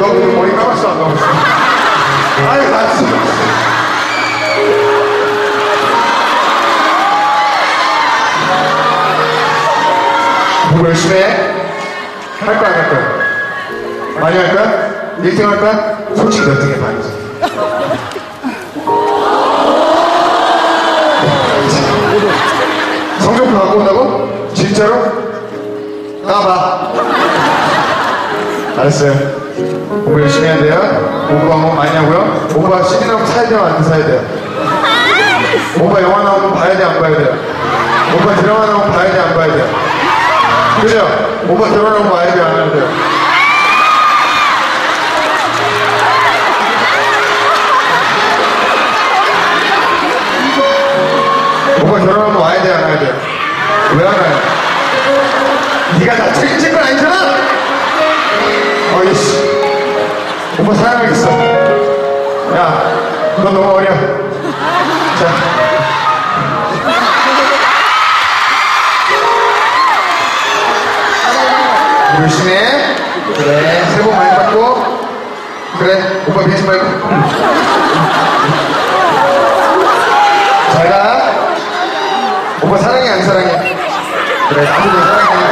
너 머리 감았어 안 감았어? 아유 맞지 공부 열심히 해? 할 거야 할 거야? 많이 할 거야? 1등 할 거야? 솔직히 몇 등에 반이지? 성적표 갖고 온다고? 진짜로? 알았어요 공부 열심히 해야 돼요 공부 한번 많이 하고요 오빠 CD 나오면 사야 돼요 안 사야 돼요? 오빠 영화 나오면 봐야 돼 안 봐야 돼요? 오빠 드라마 나오면 봐야 돼 안 봐야 돼요? 그죠? 오빠 드라마 나오면 봐야 돼요 안 봐야 돼요? 오빠 결혼하면 와야 돼, 안 와야 돼? 왜 안 와요? 네가 다 책임질 건 아니잖 오빠 사랑하겠어. 야, 너 너무 어려. 자. 열심히 해. 그래, 새해 복 많이 받고. 그래, 오빠 비지 말고. 잘 가. 오빠 사랑해 안 사랑해? 그래 나도 너 사랑해